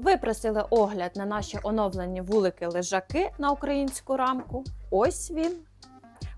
Ви просили огляд на наші оновлені вулики-лежаки на українську рамку. Ось він.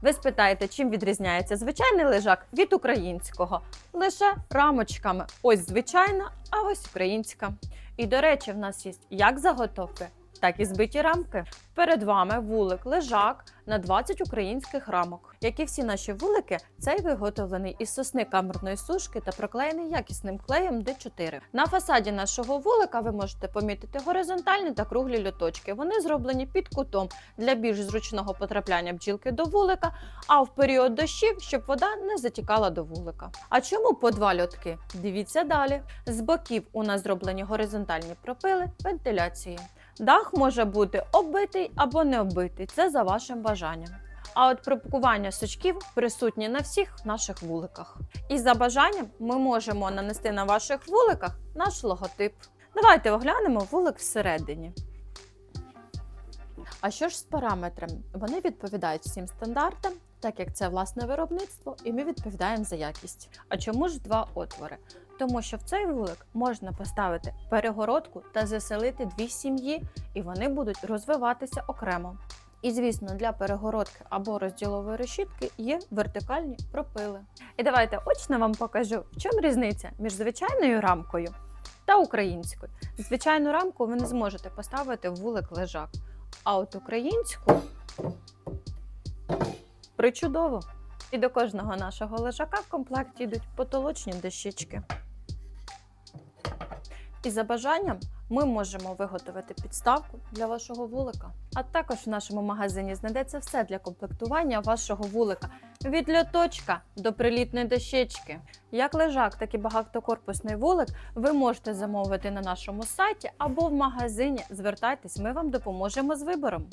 Ви спитаєте, чим відрізняється звичайний лежак від українського? Лише рамочками. Ось звичайна, а ось українська. І до речі, в нас є як заготовки, так і збиті рамки. Перед вами вулик лежак на 20 українських рамок. Як і всі наші вулики, цей виготовлений із сосни камерної сушки та проклеєний якісним клеєм D4. На фасаді нашого вулика ви можете помітити горизонтальні та круглі льоточки. Вони зроблені під кутом для більш зручного потрапляння бджілки до вулика, а в період дощів, щоб вода не затікала до вулика. А чому по два льотки? Дивіться далі. З боків у нас зроблені горизонтальні пропили вентиляції. Дах може бути оббитий або не оббитий, це за вашим бажанням. А от пропакування сучків присутні на всіх наших вуликах. І за бажанням ми можемо нанести на ваших вуликах наш логотип. Давайте оглянемо вулик всередині. А що ж з параметрами? Вони відповідають всім стандартам, так як це власне виробництво, і ми відповідаємо за якість. А чому ж два отвори? Тому що в цей вулик можна поставити перегородку та заселити дві сім'ї, і вони будуть розвиватися окремо. І, звісно, для перегородки або розділової решітки є вертикальні пропили. І давайте очно вам покажу, в чому різниця між звичайною рамкою та українською. Звичайну рамку ви не зможете поставити в вулик лежак, а от українську причудово. І до кожного нашого лежака в комплекті йдуть потолочні дощечки. І за бажанням ми можемо виготовити підставку для вашого вулика. А також в нашому магазині знайдеться все для комплектування вашого вулика від льоточка до прилітної дощечки. Як лежак, так і багатокорпусний вулик ви можете замовити на нашому сайті або в магазині. Звертайтесь, ми вам допоможемо з вибором.